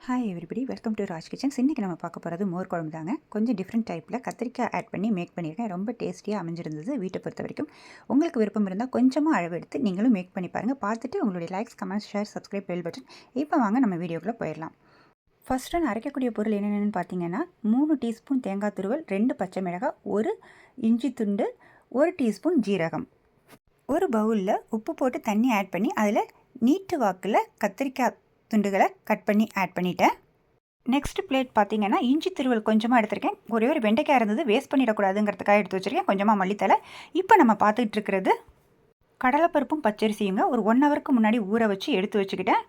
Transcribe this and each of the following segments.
Hi everybody welcome to Raj kitchens இன்றைக்கி நம்ம பார்க்க போகிறது மோர் குழம்பு தாங்க கொஞ்சம் டிஃப்ரெண்ட் டைப்பில் கத்திரிக்காய் ஆட் பண்ணி மேக் பண்ணியிருக்கேன் ரொம்ப டேஸ்டியாக அமைஞ்சிருந்தது வீட்டை பொறுத்த வரைக்கும். உங்களுக்கு விருப்பம் இருந்தால் கொஞ்சமாக அளவு எடுத்து நீங்களும் மேக் பண்ணி பாருங்கள் பார்த்துட்டு உங்களுடைய likes comments share subscribe bell button இப்போ வாங்க நம்ம வீடியோக்குள்ளே போயிடலாம். ஃபஸ்ட்டு நான் அரைக்கக்கூடிய பொருள் என்னென்னு பார்த்தீங்கன்னா மூணு டீஸ்பூன் தேங்காய் துருவல் ரெண்டு பச்சை மிளகாய் ஒரு இஞ்சி துண்டு ஒரு டீஸ்பூன் ஜீரகம். ஒரு பவுலில் உப்பு போட்டு தண்ணி ஆட் பண்ணி அதில் நீட்டு வாக்கில் கத்திரிக்காய் துண்டுகளை கட் பண்ணி ஆட் பண்ணிட்டேன். நெக்ஸ்ட் பிளேட் பார்த்தீங்கன்னா இஞ்சி திருவல் கொஞ்சமாக எடுத்திருக்கேன். ஒரே ஒரு வெண்டைக்காய் இருந்தது வேஸ்ட் பண்ணிடக்கூடாதுங்கிறதுக்காக எடுத்து வச்சுருக்கேன் கொஞ்சமாக மல்லித்தலை இப்போ நம்ம பார்த்துக்கிட்டு இருக்கிறது கடலைப்பருப்பும் பச்சரிசியுங்க. ஒரு ஒன் ஹவருக்கு முன்னாடி ஊற வச்சு எடுத்து வச்சுக்கிட்டேன்.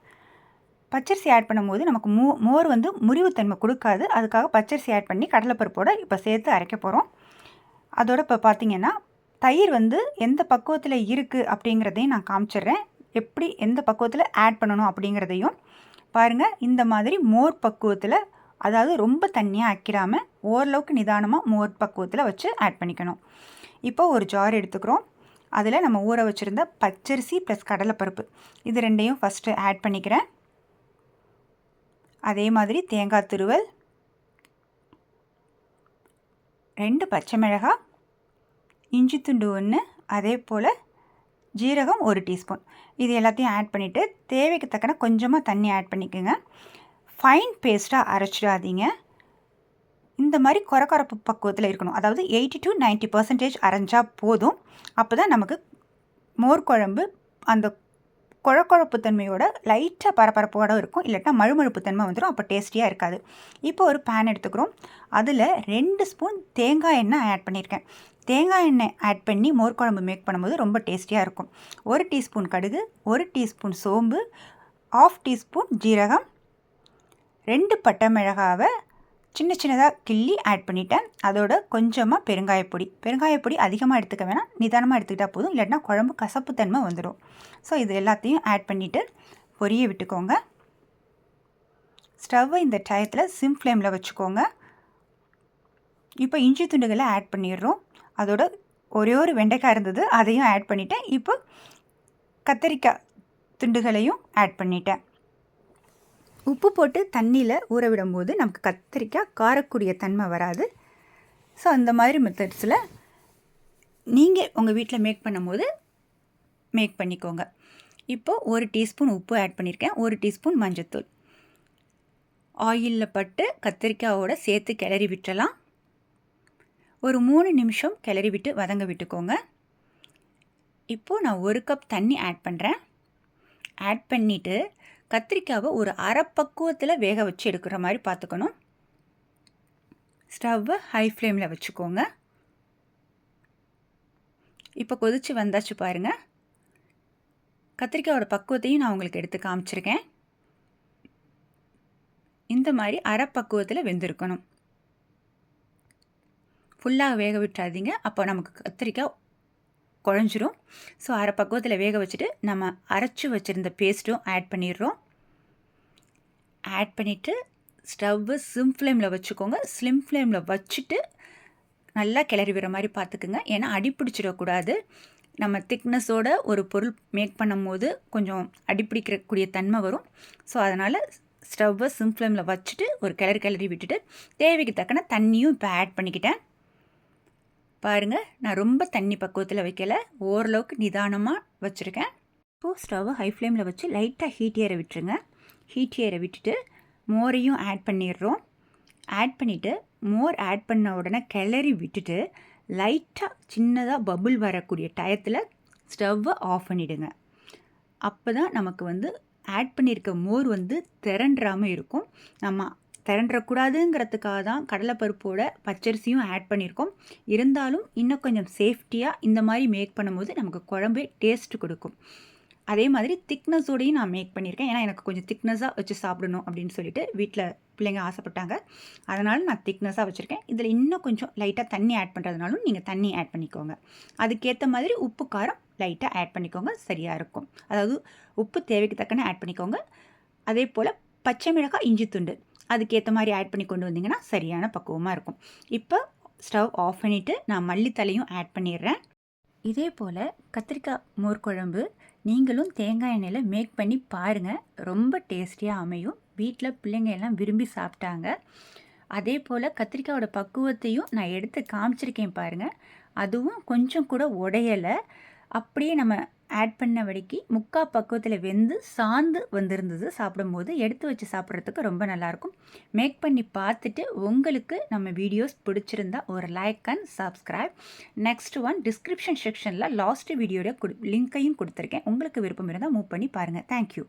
பச்சரிசி ஆட் பண்ணும்போது நமக்கு மோ மோர் வந்து முறிவுத்தன்மை கொடுக்காது. அதுக்காக பச்சரிசி ஆட் பண்ணி கடலைப்பருப்போடு இப்போ சேர்த்து அரைக்க போகிறோம் அதோட இப்போ பார்த்தீங்கன்னா தயிர் வந்து எந்த பக்குவத்தில் இருக்குது அப்படிங்கிறதையும் நான் காமிச்சிடுறேன். எப்படி எந்த பக்குவத்தில் ஆட் பண்ணணும் அப்படிங்கிறதையும் பாருங்கள் இந்த மாதிரி மோர் பக்குவத்தில் அதாவது ரொம்ப தண்ணியாக ஆக்கிடாமல் ஓரளவுக்கு நிதானமாக மோர் பக்குவத்தில் வச்சு ஆட் பண்ணிக்கணும். இப்போ ஒரு ஜார் எடுத்துக்கிறோம். அதில் நம்ம ஊற வச்சுருந்த பச்சரிசி ப்ளஸ் கடலைப்பருப்பு. இது ரெண்டையும் ஃபஸ்ட்டு ஆட் பண்ணிக்கிறேன். அதே மாதிரி தேங்காய் துருவல் ரெண்டு பச்சை மிளகாய் இஞ்சி துண்டு ஒன்று அதே போல் ஜீரகம் ஒரு டீஸ்பூன். இது எல்லாத்தையும் ஆட் பண்ணிவிட்டு தேவைக்கு தக்கன கொஞ்சமாக தண்ணி ஆட் பண்ணிக்கோங்க. ஃபைன் பேஸ்ட்டாக அரைச்சிடாதீங்க. இந்த மாதிரி குறக்குறப்பு பக்குவத்தில் இருக்கணும். அதாவது எயிட்டி டு நைன்ட்டி பர்சன்டேஜ் அரைஞ்சால் போதும். அப்போ தான் நமக்கு மோர் குழம்பு அந்த குழக்குழப்பு தன்மையோட லைட்டாக பரபரப்போட இருக்கும். இல்லாட்டா மழுமழுப்பு தன்மை வந்துடும் அப்போ டேஸ்டியாக இருக்காது. இப்போ ஒரு பேன் எடுத்துக்கிறோம். அதில் ரெண்டு ஸ்பூன் தேங்காய் எண்ணெய் ஆட் பண்ணியிருக்கேன் தேங்காய் எண்ணெய் ஆட் பண்ணி மோர் குழம்பு மேக் பண்ணும்போது ரொம்ப டேஸ்டியாக இருக்கும். ஒரு டீஸ்பூன் கடுகு ஒரு டீஸ்பூன் சோம்பு ஆஃப் டீஸ்பூன் ஜீரகம் ரெண்டு பட்டை மிளகாவை சின்ன சின்னதாக கிள்ளி ஆட் பண்ணிட்டேன். அதோட கொஞ்சமாக பெருங்காயப்பொடி பெருங்காயப்பொடி அதிகமாக எடுத்துக்க வேணாம். நிதானமாக எடுத்துக்கிட்டால் போதும். இல்லைன்னா குழம்பு கசப்பு தன்மை வந்துடும் ஸோ இது எல்லாத்தையும் ஆட் பண்ணிவிட்டு பொரிய விட்டுக்கோங்க. ஸ்டவ்வை இந்த டயத்தில் சிம் ஃப்ளேமில் வச்சுக்கோங்க. இப்போ இஞ்சி துண்டுகளை ஆட் பண்ணிடுறோம். அதோட ஒரே ஒரு வெண்டைக்காய் இருந்தது. அதையும் ஆட் பண்ணிட்டேன். இப்போ கத்தரிக்காய் துண்டுகளையும் ஆட் பண்ணிட்டேன். உப்பு போட்டு தண்ணியில் ஊற விடும்போது நமக்கு கத்திரிக்காய் காரக்கூடிய தன்மை வராது. ஸோ அந்த மாதிரி மெத்தட்ஸில் நீங்கள் உங்கள் வீட்டில் மேக் பண்ணும்போது மேக் பண்ணிக்கோங்க. இப்போது ஒரு டீஸ்பூன் உப்பு ஆட் பண்ணியிருக்கேன் ஒரு டீஸ்பூன் மஞ்சத்தூள். ஆயிலில் பட்டு கத்திரிக்காயோட சேர்த்து கிளறி விட்டுறலாம். ஒரு மூணு நிமிஷம் கிளறி விட்டு வதங்க விட்டுக்கோங்க. இப்போது நான் ஒரு கப் தண்ணி ஆட் பண்ணுறேன் ஆட் பண்ணிவிட்டு கத்திரிக்காவை ஒரு அரை பக்குவத்தில் வேக வச்சு எடுக்கிற மாதிரி பார்த்துக்கணும் ஸ்டவ்வை ஹை ஃப்ளேமில் வச்சுக்கோங்க. இப்போ கொதித்து வந்தாச்சு பாருங்கள் கத்திரிக்காயோட பக்குவத்தையும் நான் உங்களுக்கு எடுத்து காமிச்சிருக்கேன். இந்த மாதிரி அரை பக்குவத்தில் வெந்திருக்கணும் ஃபுல்லாக வேக விட்டுறாதீங்க. அப்போ நமக்கு கத்திரிக்காய் குழஞ்சிரும். ஸோ அரை பக்குவத்தில் வேக வச்சுட்டு நம்ம அரைச்சி வச்சுருந்த பேஸ்ட்டும் ஆட் பண்ணிடுறோம். ஆட் பண்ணிவிட்டு ஸ்டவ்வு சிம் ஃப்ளேமில் வச்சுக்கோங்க. ஸ்லிம் ஃப்ளேமில் வச்சுட்டு நல்லா கிளறி விடுற மாதிரி பார்த்துக்குங்க. ஏன்னா அடி பிடிச்சிடக்கூடாது. நம்ம திக்னஸோட ஒரு பொருள் மேக் பண்ணும் போது கொஞ்சம் அடிப்பிடிக்கக்கூடிய தன்மை வரும். ஸோ அதனால் ஸ்டவ்வை சிம் ஃப்ளேமில் வச்சுட்டு ஒரு கிளறி கிளறி விட்டுட்டு தேவைக்கு தக்கன தண்ணியும் இப்போ ஆட் பண்ணிக்கிட்டேன். பாருங்கள் நான் ரொம்ப தண்ணி பக்குவத்தில் வைக்கல. ஓரளவுக்கு நிதானமாக வச்சுருக்கேன். இப்போது ஸ்டவ்வை ஹை ஃப்ளேமில் வச்சு லைட்டாக ஹீட் ஏற விட்டுருங்க. ஹீட் ஏற விட்டுட்டு மோரையும் ஆட் பண்ணிடுறோம். ஆட் பண்ணிவிட்டு மோர் ஆட் பண்ண உடனே கிளறி விட்டுட்டு லைட்டாக சின்னதாக பபுள் வரக்கூடிய டயத்தில் ஸ்டவ்வை ஆஃப் பண்ணிவிடுங்க அப்போ தான் நமக்கு வந்து ஆட் பண்ணியிருக்க மோர் வந்து திரண்டாமல் இருக்கும். நம்ம திரண்டக்கூடாதுங்கிறதுக்காக தான் கடலைப்பருப்போட பச்சரிசியும் ஆட் பண்ணியிருக்கோம். இருந்தாலும் இன்னும் கொஞ்சம் சேஃப்டியாக இந்த மாதிரி மேக் பண்ணும்போது நமக்கு குழம்பே டேஸ்ட் கொடுக்கும். அதே மாதிரி திக்னஸோடையும் நான் மேக் பண்ணியிருக்கேன். ஏன்னா எனக்கு கொஞ்சம் திக்னஸாக வச்சு சாப்பிடணும் அப்படின்னு சொல்லிட்டு வீட்டில் பிள்ளைங்க ஆசைப்பட்டாங்க. அதனால் நான் திக்னஸாக வச்சுருக்கேன். இதில் இன்னும் கொஞ்சம் லைட்டாக தண்ணி ஆட் பண்ணுறதுனாலும் நீங்கள் தண்ணி ஆட் பண்ணிக்கோங்க. அதுக்கேற்ற மாதிரி உப்பு காரம் லைட்டாக ஆட் பண்ணிக்கோங்க. சரியாக இருக்கும். அதாவது உப்பு தேவைக்கு தக்கன ஆட் பண்ணிக்கோங்க. அதே போல் பச்சை மிளகாய் இஞ்சி துண்டு. அதுக்கேற்ற மாதிரி ஆட் பண்ணி கொண்டு வந்தீங்கன்னா சரியான பக்குவமாக இருக்கும். இப்போ ஸ்டவ் ஆஃப் பண்ணிவிட்டு நான் மல்லித்தலையும் ஆட் பண்ணிடுறேன். இதே போல் கத்திரிக்காய் மோர் குழம்பு நீங்களும் தேங்காய் எண்ணெயில் மேக் பண்ணி பாருங்கள் ரொம்ப டேஸ்டியாக அமையும். வீட்டில் பிள்ளைங்க எல்லாம் விரும்பி சாப்பிட்டாங்க. அதே போல் கத்திரிக்காயோட பக்குவத்தையும் நான் எடுத்து காமிச்சிருக்கேன் பாருங்கள் அதுவும் கொஞ்சம் கூட உடையலை. அப்படியே நம்ம ஆட் பண்ண வடிக்கி முக்கா பக்குவத்தில் வெந்து சாந்து வந்திருந்தது சாப்பிடும்போது எடுத்து வச்சு சாப்பிட்றதுக்கு ரொம்ப நல்லாயிருக்கும் மேக் பண்ணி பார்த்துட்டு உங்களுக்கு நம்ம வீடியோஸ் பிடிச்சிருந்தா ஒரு like and subscribe next one description செக்ஷனில் லாஸ்ட் வீடியோட கொடு லிங்க்கையும் கொடுத்துருக்கேன். உங்களுக்கு விருப்பம் இருந்தால் மூவ் பண்ணி பாருங்கள் தேங்க்யூ